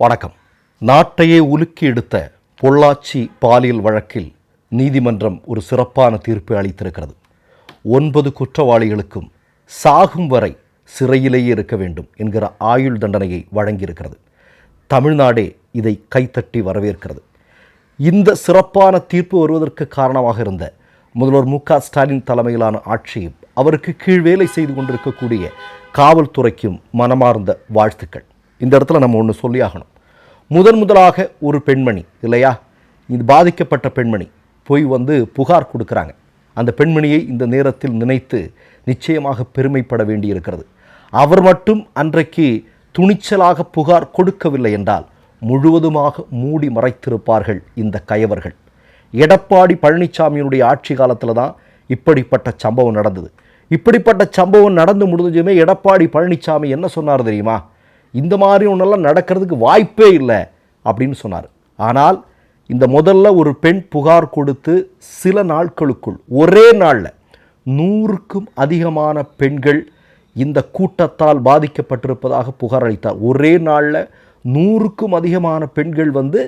வணக்கம். நாட்டையே உலுக்கி எடுத்த பொள்ளாச்சி பாலியல் வழக்கில் நீதிமன்றம் ஒரு சிறப்பான தீர்ப்பை அளித்திருக்கிறது. ஒன்பது குற்றவாளிகளுக்கும் சாகும் வரை சிறையிலேயே இருக்க வேண்டும் என்கிற ஆயுள் தண்டனையை வழங்கியிருக்கிறது. தமிழ்நாடே இதை கைத்தட்டி வரவேற்கிறது. இந்த சிறப்பான தீர்ப்பு வருவதற்கு காரணமாக இருந்த முதல்வர் மு க ஸ்டாலின் தலைமையிலான ஆட்சியும் அவருக்கு கீழ் வேலை செய்து கொண்டிருக்கக்கூடிய காவல்துறைக்கும் மனமார்ந்த வாழ்த்துக்கள். இந்த இடத்துல நம்ம ஒன்று சொல்லியாகணும் முதன் முதலாக ஒரு பெண்மணி இல்லையா? இது பாதிக்கப்பட்ட பெண்மணி போய் வந்து புகார் கொடுக்குறாங்க. அந்த பெண்மணியை இந்த நேரத்தில் நினைத்து நிச்சயமாக பெருமைப்பட வேண்டியிருக்கிறது. அவர் மட்டும் அன்றைக்கு துணிச்சலாக புகார் கொடுக்கவில்லை என்றால் முழுவதுமாக மூடி மறைத்திருப்பார்கள் இந்த கயவர்கள். எடப்பாடி பழனிசாமியினுடைய ஆட்சி காலத்தில் தான் இப்படிப்பட்ட சம்பவம் நடந்தது. இப்படிப்பட்ட சம்பவம் நடந்து முடிஞ்சுமே எடப்பாடி பழனிசாமி என்ன சொன்னார் தெரியுமா? இந்த மாதிரி ஒன்றெல்லாம் நடக்கிறதுக்கு வாய்ப்பே இல்லை அப்படின்னு சொன்னார். ஆனால் இந்த முதல்ல ஒரு பெண் புகார் கொடுத்து சில நாட்களுக்குள் ஒரே நாளில் நூறுக்கும் அதிகமான பெண்கள் இந்த கூட்டத்தால் பாதிக்கப்பட்டிருப்பதாக புகார் அளித்தார். ஒரே நாளில் நூறுக்கும் அதிகமான பெண்கள் வந்து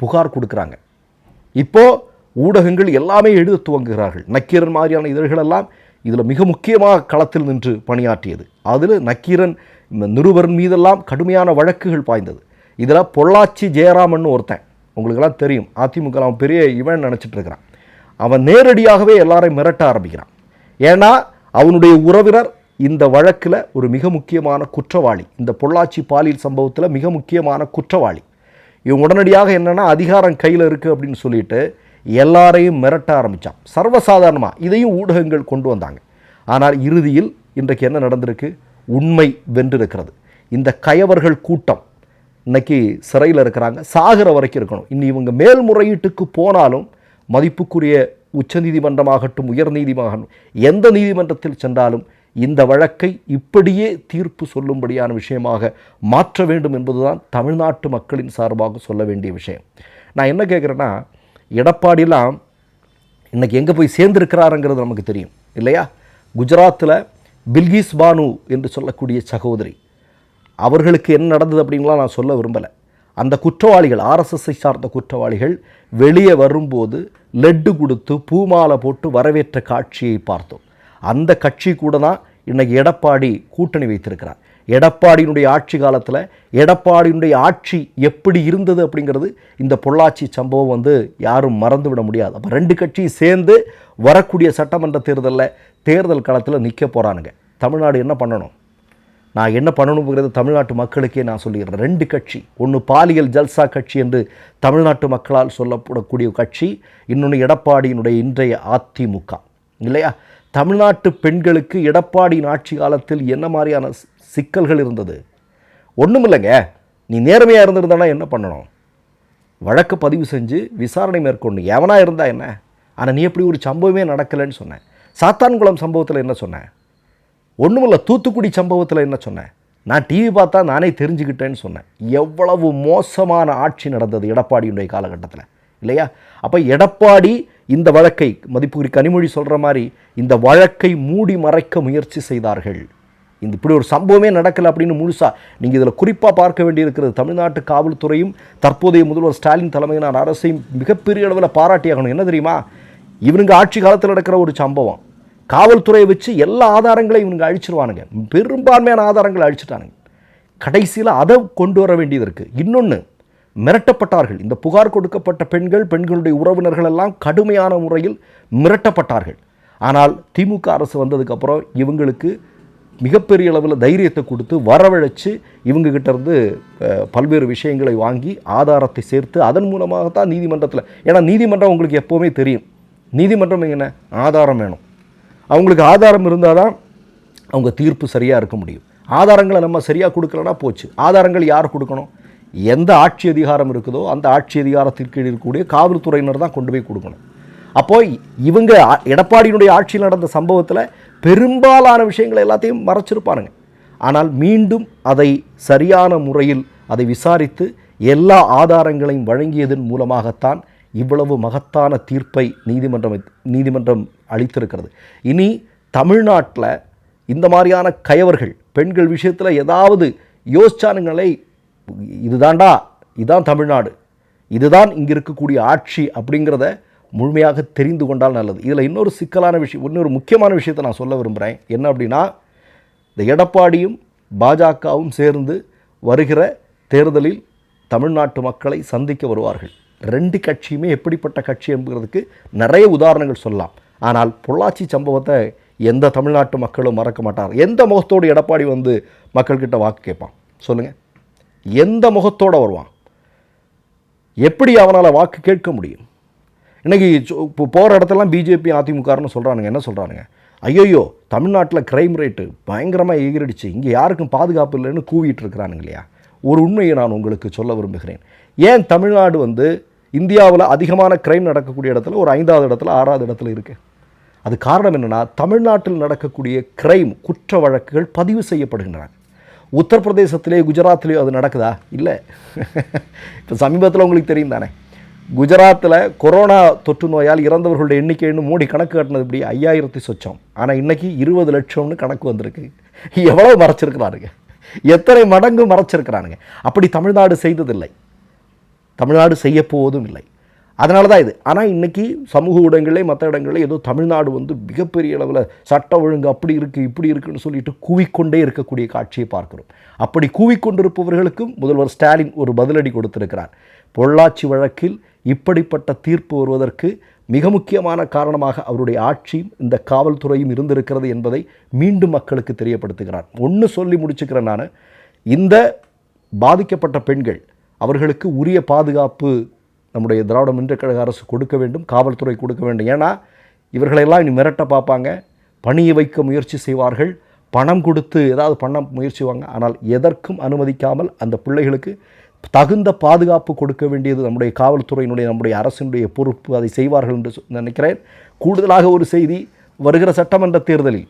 புகார் கொடுக்குறாங்க. இப்போ ஊடகங்கள் எல்லாமே எழுத துவங்குகிறார்கள். நக்கீரன் மாதிரியான இதழ்களெல்லாம் இதில் மிக முக்கியமாக களத்தில் நின்று பணியாற்றியது. அதில் நக்கீரன் இந்த நிருபர் மீதெல்லாம் கடுமையான வழக்குகள் பாய்ந்தது. இதில் பொள்ளாச்சி ஜெயராமன் ஒருத்தன் உங்களுக்கெல்லாம் தெரியும் அதிமுக அவன் பெரிய இவன் நினச்சிட்டு இருக்கிறான். அவன் நேரடியாகவே எல்லாரையும் மிரட்ட ஆரம்பிக்கிறான். ஏன்னா அவனுடைய உறவினர் இந்த வழக்கில் ஒரு மிக முக்கியமான குற்றவாளி. இந்த பொள்ளாச்சி பாலியல் சம்பவத்தில் மிக முக்கியமான குற்றவாளி. இவன் உடனடியாக என்னென்னா அதிகாரம் கையில் இருக்குது அப்படின்னு சொல்லிட்டு எல்லாரையும் மிரட்ட ஆரம்பித்தான் சர்வசாதாரணமாக இதையும் ஊடகங்கள் கொண்டு வந்தாங்க. ஆனால் இறுதியில் இன்றைக்கு என்ன நடந்திருக்கு? உண்மை வென்றிருக்கிறது. இந்த கயவர்கள் கூட்டம் இன்னைக்கு சிறையில் இருக்கிறாங்க. சாகிற வரைக்கும் இருக்கணும். இனி இவங்க மேல்முறையீட்டுக்கு போனாலும் மதிப்புக்குரிய உச்சநீதிமன்றமாகட்டும் உயர்நீதிமன்றம் எந்த நீதிமன்றத்தில் சென்றாலும் இந்த வழக்கை இப்படியே தீர்ப்பு சொல்லும்படியான விஷயமாக மாற்ற வேண்டும் என்பதுதான் தமிழ்நாட்டு மக்களின் சார்பாக சொல்ல வேண்டிய விஷயம். நான் என்ன கேட்குறேன்னா எடப்பாடிலாம் இன்றைக்கி எங்கே போய் சேர்ந்திருக்கிறாருங்கிறது நமக்கு தெரியும் இல்லையா? குஜராத்தில் பில்கிஸ் பானு என்று சொல்லக்கூடிய சகோதரி. அவர்களுக்கு என்ன நடந்தது அப்படின்லாம் நான் சொல்ல விரும்பலை. அந்த குற்றவாளிகள் ஆர்எஸ்எஸ்ஐ சார்ந்த குற்றவாளிகள் வெளியே வரும்போது லெட்டு கொடுத்து பூமாலை போட்டு வரவேற்ற காட்சியை பார்த்தோம். அந்த கட்சி கூட தான் இன்றைக்கி எடப்பாடி கூட்டணி வைத்திருக்கிறார். எடப்பாடியினுடைய ஆட்சி காலத்தில் எடப்பாடியினுடைய ஆட்சி எப்படி இருந்தது அப்படிங்கிறது இந்த பொள்ளாச்சி சம்பவம் வந்து யாரும் மறந்து விட முடியாது. அப்போ ரெண்டு கட்சியும் சேர்ந்து வரக்கூடிய சட்டமன்ற தேர்தலில் தேர்தல் களத்தில் நிற்க போகிறானுங்க தமிழ்நாடு என்ன பண்ணணும்? நான் என்ன பண்ணணுங்கிறது தமிழ்நாட்டு மக்களுக்கே நான் சொல்லிடுறேன். ரெண்டு கட்சி ஒன்று பாலியல் ஜல்சா கட்சி என்று தமிழ்நாட்டு மக்களால் சொல்லப்படக்கூடிய கட்சி இன்னொன்று எடப்பாடியினுடைய இன்றைய அதிமுக. இல்லையா? தமிழ்நாட்டு பெண்களுக்கு எடப்பாடியின் ஆட்சி காலத்தில் என்ன மாதிரியான சிக்கல்கள் இருந்தது. ஒன்றும் இல்லைங்க நீ நேர்மையாக இருந்திருந்தானா என்ன பண்ணணும்? வழக்கு பதிவு செஞ்சு விசாரணை மேற்கொண்டு எவனாக இருந்தா என்ன? ஆனால் நீ எப்படி ஒரு சம்பவமே நடக்கலைன்னு சொன்னேன் சாத்தான்குளம் சம்பவத்தில் என்ன சொன்னேன் ஒன்றுமில்ல தூத்துக்குடி சம்பவத்தில் என்ன சொன்னேன் நான் டிவி பார்த்தா நானே தெரிஞ்சுக்கிட்டேன்னு சொன்னேன் எவ்வளவு மோசமான ஆட்சி நடந்தது எடப்பாடியுடைய காலகட்டத்தில். இல்லையா? அப்போ எடப்பாடி இந்த வழக்கை மதிப்புக்குரிய கனிமொழி சொல்கிற மாதிரி இந்த வழக்கை மூடி மறைக்க முயற்சி செய்தார்கள். இந்த இப்படி ஒரு சம்பவமே நடக்கலை அப்படின்னு முழுசாக நீங்கள் இதில் குறிப்பாக பார்க்க வேண்டியிருக்கிறது தமிழ்நாட்டு காவல்துறையும் தற்போதைய முதல்வர் ஸ்டாலின் தலைமையிலான அரசையும் மிகப்பெரிய அளவில் பாராட்டியாகணும். என்ன தெரியுமா? இவனுங்க ஆட்சி காலத்தில் நடக்கிற ஒரு சம்பவம். காவல்துறையை வச்சு எல்லா ஆதாரங்களையும் இவனுங்க அழிச்சிருவானுங்க. பெரும்பான்மையான ஆதாரங்களை அழிச்சிட்டானுங்க. கடைசியில் அதை கொண்டு வர வேண்டியது இருக்குது இன்னொன்று மிரட்டப்பட்டார்கள். இந்த புகார் கொடுக்கப்பட்ட பெண்கள் பெண்களுடைய உறவினர்கள் எல்லாம் கடுமையான முறையில் மிரட்டப்பட்டார்கள். ஆனால் திமுக அரசு வந்ததுக்கப்புறம் இவங்களுக்கு மிகப்பெரிய அளவில் தைரியத்தை கொடுத்து வரவழைச்சு இவங்ககிட்டேருந்து இருந்து பல்வேறு விஷயங்களை வாங்கி ஆதாரத்தை சேர்த்து அதன் மூலமாக தான் நீதிமன்றத்தில் ஏன்னா நீதிமன்றம் உங்களுக்கு எப்போவுமே தெரியும். நீதிமன்றம் என்ன? ஆதாரம் வேணும். அவங்களுக்கு ஆதாரம் இருந்தால் தான் அவங்க தீர்ப்பு சரியாக இருக்க முடியும். ஆதாரங்களை நம்ம சரியாக கொடுக்கலனா போச்சு. ஆதாரங்கள் யார் கொடுக்கணும்? எந்த ஆட்சி அதிகாரம் இருக்குதோ அந்த ஆட்சி அதிகாரத்திற்கு இருக்கக்கூடிய காவல்துறையினர் தான் கொண்டு போய் கொடுக்கணும். அப்போது இவங்க எடப்பாடியினுடைய ஆட்சியில் நடந்த சம்பவத்தில் பெரும்பாலான விஷயங்களை எல்லாத்தையும் மறைச்சிருப்பானுங்க. ஆனால் மீண்டும் அதை சரியான முறையில் அதை விசாரித்து எல்லா ஆதாரங்களையும் வழங்கியதன் மூலமாகத்தான் இவ்வளவு மகத்தான தீர்ப்பை நீதிமன்றம் நீதிமன்றம் அளித்திருக்கிறது. இனி தமிழ்நாட்டில் இந்த மாதிரியான கயவர்கள் பெண்கள் விஷயத்தில் ஏதாவது யோசிச்சானுங்களே இதுதாண்டா இதுதான் தமிழ்நாடு. இதுதான் இங்கே இருக்கக்கூடிய ஆட்சி அப்படிங்கிறத முழுமையாக தெரிந்து கொண்டால் நல்லது. இதில் இன்னொரு சிக்கலான விஷயம் இன்னொரு முக்கியமான விஷயத்தை நான் சொல்ல விரும்புகிறேன். என்ன அப்படின்னா இந்த எடப்பாடியும் பாஜகவும் சேர்ந்து வருகிற தேர்தலில் தமிழ்நாட்டு மக்களை சந்திக்க வருவார்கள். ரெண்டு கட்சியுமே எப்படிப்பட்ட கட்சி என்பதற்கு நிறைய உதாரணங்கள் சொல்லலாம். ஆனால் பொள்ளாச்சி சம்பவத்தை எந்த தமிழ்நாட்டு மக்களும் மறக்க மாட்டார். எந்த முகத்தோடு எடப்பாடி வந்து மக்கள்கிட்ட வாக்கு கேட்பான்? சொல்லுங்கள் எந்த முகத்தோடு வருவான்? எப்படி அவனால் வாக்கு கேட்க முடியும்? இன்றைக்கி சொ- இப்போ போகிற இடத்துலலாம் பிஜேபி அதிமுகன்னு சொல்கிறானுங்க என்ன சொல்கிறானுங்க ஐயோ தமிழ்நாட்டில் க்ரைம் ரேட்டு பயங்கரமாக எகிரிடுச்சு இங்கே யாருக்கும் பாதுகாப்பு இல்லைன்னு கூவிட்டு இருக்கிறானுங்க இல்லையா? ஒரு உண்மையை நான் உங்களுக்கு சொல்ல விரும்புகிறேன். ஏன் தமிழ்நாடு வந்து இந்தியாவில் அதிகமான க்ரைம் நடக்கக்கூடிய இடத்துல ஒரு ஐந்தாவது இடத்துல ஆறாவது இடத்துல இருக்கு? அது காரணம் என்னென்னா தமிழ்நாட்டில் நடக்கக்கூடிய க்ரைம் குற்ற வழக்குகள் பதிவு செய்யப்படுகின்றன. உத்தரப்பிரதேசத்திலே குஜராத்திலேயோ அது நடக்குதா? இல்லை. இப்போ சமீபத்தில் உங்களுக்கு தெரியும் தானே. குஜராத்தில் கொரோனா தொற்று நோயால் இறந்தவர்களுடைய எண்ணிக்கைன்னு மூடி கணக்கு காட்டினது இப்படி ஐயாயிரத்தி சொச்சம். ஆனால் இன்னைக்கு இருபது லட்சம்னு கணக்கு வந்திருக்கு. எவ்வளவு மறைச்சிருக்கிறாருங்க? எத்தனை மடங்கு மறைச்சிருக்கிறானுங்க? அப்படி தமிழ்நாடு செய்ததில்லை. தமிழ்நாடு செய்யப்போவதும் இல்லை. அதனால தான் இது. ஆனால் இன்றைக்கி சமூக ஊடகங்களே மற்ற இடங்களே ஏதோ தமிழ்நாடு வந்து மிகப்பெரிய அளவில் சட்ட ஒழுங்கு அப்படி இருக்குது இப்படி இருக்குன்னு சொல்லிட்டு கூவிக்கொண்டே இருக்கக்கூடிய காட்சியை பார்க்கிறோம். அப்படி கூவிக்கொண்டிருப்பவர்களுக்கும் முதல்வர் ஸ்டாலின் ஒரு பதிலடி கொடுத்திருக்கிறார். பொள்ளாச்சி வழக்கில் இப்படிப்பட்ட தீர்ப்பு வருவதற்கு மிக முக்கியமான காரணமாக அவருடைய ஆட்சியும் இந்த காவல்துறையும் இருந்திருக்கிறது என்பதை மீண்டும் மக்களுக்கு தெரியப்படுத்துகிறார். ஒன்று சொல்லி முடிச்சுக்கிறேன் நான். இந்த பாதிக்கப்பட்ட பெண்கள் அவர்களுக்கு உரிய பாதுகாப்பு நம்முடைய திராவிட முன்னேற்ற கழக அரசு கொடுக்க வேண்டும் காவல்துறை கொடுக்க வேண்டும். ஏன்னா இவர்களெல்லாம் இனி மிரட்ட பார்ப்பாங்க. பணியை வைக்க முயற்சி செய்வார்கள். பணம் கொடுத்து ஏதாவது பண்ண முயற்சிவாங்க. ஆனால் எதற்கும் அனுமதிக்காமல் அந்த பிள்ளைகளுக்கு தகுந்த பாதுகாப்பு கொடுக்க வேண்டியது நம்முடைய காவல்துறையினுடைய நம்முடைய அரசினுடைய பொறுப்பு. அதை செய்வார்கள் என்று சொ- நினைக்கிறேன். கூடுதலாக ஒரு செய்தி வருகிற சட்டமன்ற தேர்தலில்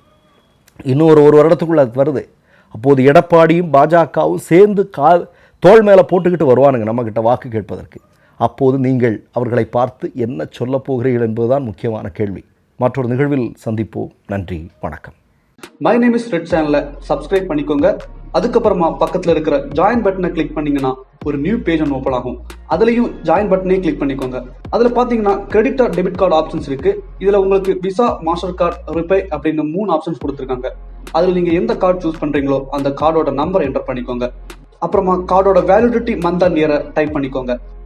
இன்னொரு ஒரு வருடத்துக்குள்ள அது வருது. அப்போது எடப்பாடியும் பாஜகவும் சேர்ந்து கா தோல் மேலே போட்டுக்கிட்டு வருவானுங்க நம்மக்கிட்ட வாக்கு கேட்பதற்கு. அப்போது நீங்கள் அவர்களை பார்த்து என்ன சொல்லப் போகிறீர்கள் என்பதுதான் முக்கியமான கேள்வி. மற்றொரு நிகழ்வில் சந்திப்போம். நன்றி. வணக்கம். மை நேம் இஸ் ரெட் சேனலை சப்ஸ்கிரைப் பண்ணிக்கோங்க. அதுக்கப்புறமா பக்கத்தில் இருக்கிற ஜாயின் பட்டனை கிளிக் பண்ணீங்கன்னா ஒரு நியூ பேஜ் ஒன்று ஓப்பன் ஆகும். அதுலேயும் ஜாயின் பட்டனே கிளிக் பண்ணிக்கோங்க. அதில் பார்த்தீங்கன்னா credit or debit card options இருக்கு. இதில் உங்களுக்கு விசா மாஸ்டர் கார்டு ரிப்பே அப்படின்னு மூணு ஆப்ஷன்ஸ் கொடுத்துருக்காங்க. அதில் நீங்கள் எந்த கார்டு சூஸ் பண்ணுறீங்களோ அந்த கார்டோட நம்பர் என்டர் பண்ணிக்கோங்க. அப்புறமா கார்டோட வேலிடிட்டி மந்த் அண்ட் இயரை டைப் பண்ணிக்கோங்க.